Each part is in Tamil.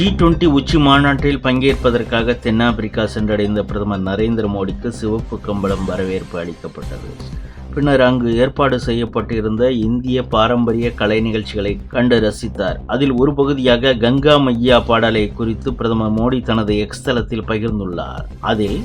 ஜி டுவெண்டி உச்சி மாநாட்டில் பங்கேற்பதற்காக தென்னாப்பிரிக்கா சென்றடைந்த பிரதமர் நரேந்திர மோடிக்கு சிவப்பு கம்பளம் வரவேற்பு அளிக்கப்பட்டது. பின்னர் அங்கு ஏற்பாடு செய்யப்பட்டிருந்த இந்திய பாரம்பரிய கலை நிகழ்ச்சிகளை கண்டு ரசித்தார். அதில் ஒரு பகுதியாக கங்கா மையா பாடலை குறித்து பிரதமர் மோடி தனது எக்ஸ்தலத்தில் பகிர்ந்துள்ளார். அதில்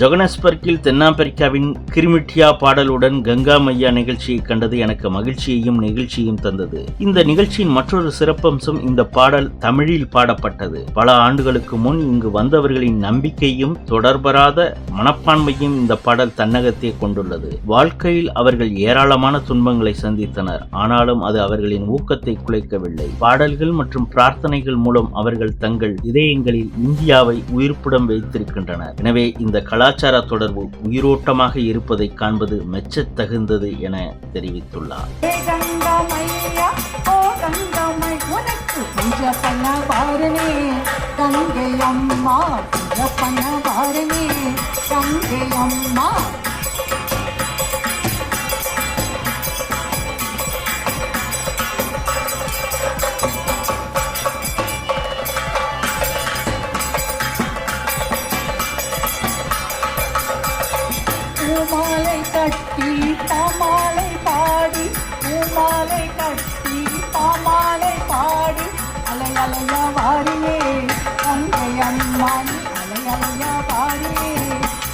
ஜொகனஸ்பர்க்கில் தென்னாப்பிரிக்காவின் கிரிமிட்டியா பாடலுடன் கங்கா மையா நிகழ்ச்சியை கண்டது எனக்கு மகிழ்ச்சியையும் நிகழ்ச்சியும் தந்தது. இந்த நிகழ்ச்சியின் மற்றொரு சிறப்பம்சம் இந்த பாடல் தமிழில் பாடப்பட்டது. பல ஆண்டுகளுக்கு முன் இங்கு வந்தவர்களின் நம்பிக்கையும் தொடர்பராத மனப்பான்மையும் இந்த பாடல் தன்னகத்தே கொண்டுள்ளது. வாழ்க்கையில் அவர்கள் ஏராளமான துன்பங்களை சந்தித்தனர். ஆனாலும் அது அவர்களின் ஊக்கத்தை குலைக்கவில்லை. பாடல்கள் மற்றும் பிரார்த்தனைகள் மூலம் அவர்கள் தங்கள் இதயங்களில் இந்தியாவை உயிர்ப்புடன் வைத்திருக்கின்றனர். எனவே இந்த கலா கலாச்சார தொடர்பு உயிரோட்டமாக இருப்பதை காண்பது மெச்சத்தகுந்தது என தெரிவித்துள்ளார். ஏ கங்கா பண்ண பாருனே கங்கை அம்மா பூமாலை கட்டி தாமாலை பாடி பூமாலை கட்டி தாமாலை பாடி அலை அலையா வாரியே தந்தை அம்மான் அலை அலையா வாரியே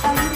தந்தை